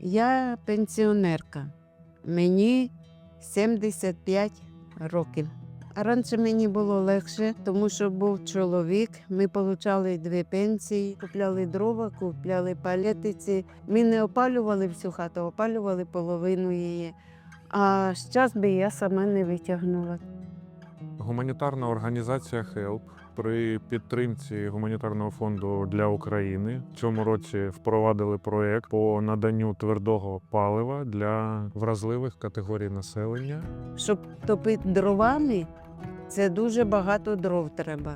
Я пенсіонерка. Мені 75 років. Раніше мені було легше, тому що був чоловік. Ми отримали дві пенсії, купляли дрова, купляли палетиці. Ми не опалювали всю хату, опалювали половину її. А зараз би я сама не витягнула. Гуманітарна організація HELP при підтримці гуманітарного фонду для України в цьому році впровадили проект по наданню твердого палива для вразливих категорій населення. Щоб топити дровами, це дуже багато дров треба.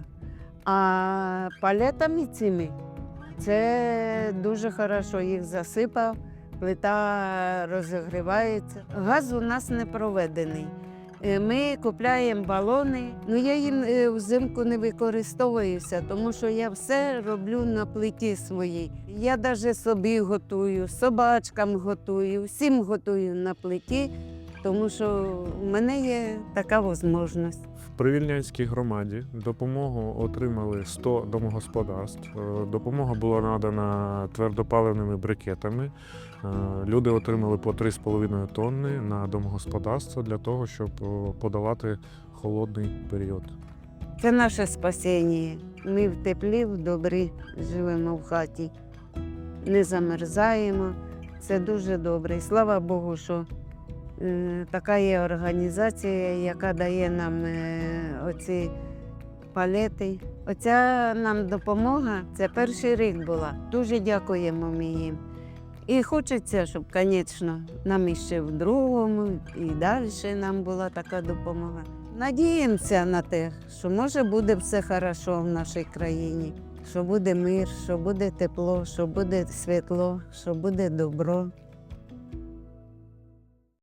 А палетами цими це дуже хорошо їх засипав, плита розігрівається. Газ у нас не проведений. Е, Ми купляємо балони. Ну я їм е, взимку не використовуюся, тому що я все роблю на плиті своїй. Я навіть собі готую, собачкам готую, всім готую на плиті, тому що в мене є така можливість. В Привільнянській громаді допомогу отримали 100 домогосподарств. Е, Допомога була надана твердопаливними брикетами. Е, Люди отримали по 3,5 тонни на домогосподарство для того, щоб е, подолати холодний період. Це наше спасіння. Ми в теплі, в добрі живемо в хаті, не замерзаємо. Це дуже добре. І слава Богу, що така є організація, яка дає нам е, оці палети. Оця нам допомога це перший рік була. Дуже дякуємо ми їм. І хочеться, щоб, звісно, нам іще в другому і далі нам була така допомога. Надіємося на те, що може буде все хорошо в нашій країні, що буде мир, що буде тепло, що буде світло, що буде добро.